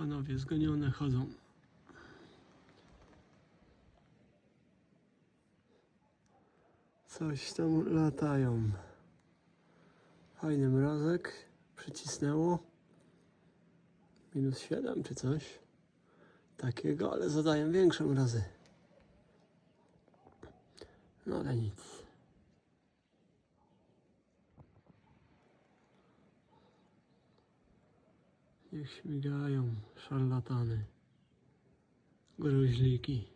Panowie zgonione chodzą. Coś tam latają. Fajny mrozek. Przycisnęło. Minus 7 czy coś. Takiego, ale zadają większe mrozy. No ale nic. Niech śmigają szarlatany. Gruźliki.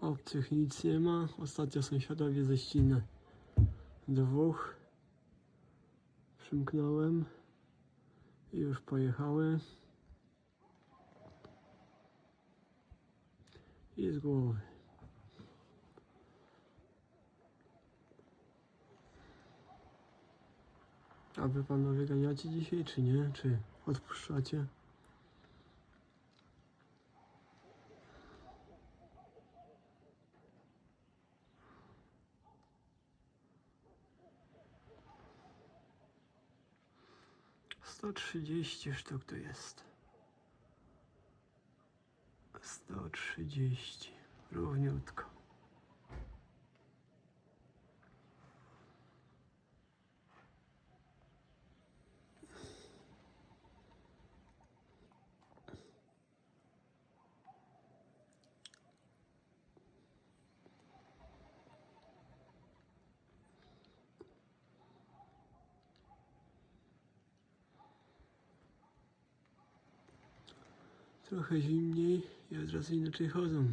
Obcych nic nie ma. Ostatnio sąsiadowie ze ściny dwóch przymknąłem i już pojechały. I z głowy. A wy panowie ganiacie dzisiaj, czy nie? Czy odpuszczacie? Sto trzydzieści sztuk to jest. Sto trzydzieści. Trochę zimniej i od razu inaczej chodzą.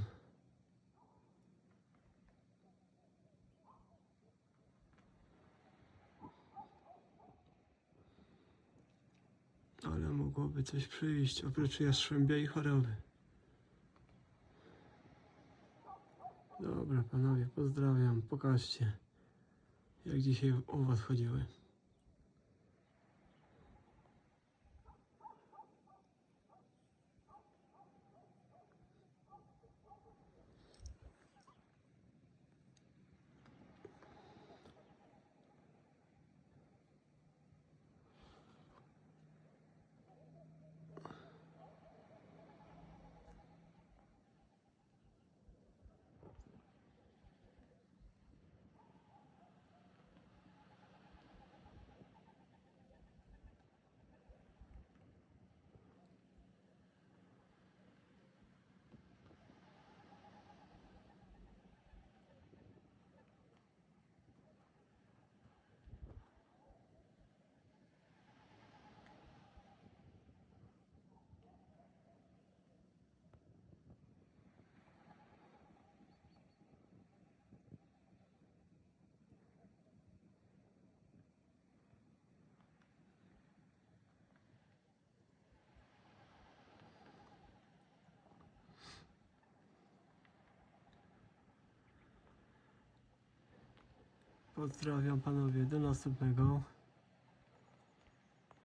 Ale mogłoby coś przyjść oprócz jastrzębia i choroby. Dobra, panowie, pozdrawiam. Pokażcie, jak dzisiaj u was chodziły. Pozdrawiam panowie, do następnego.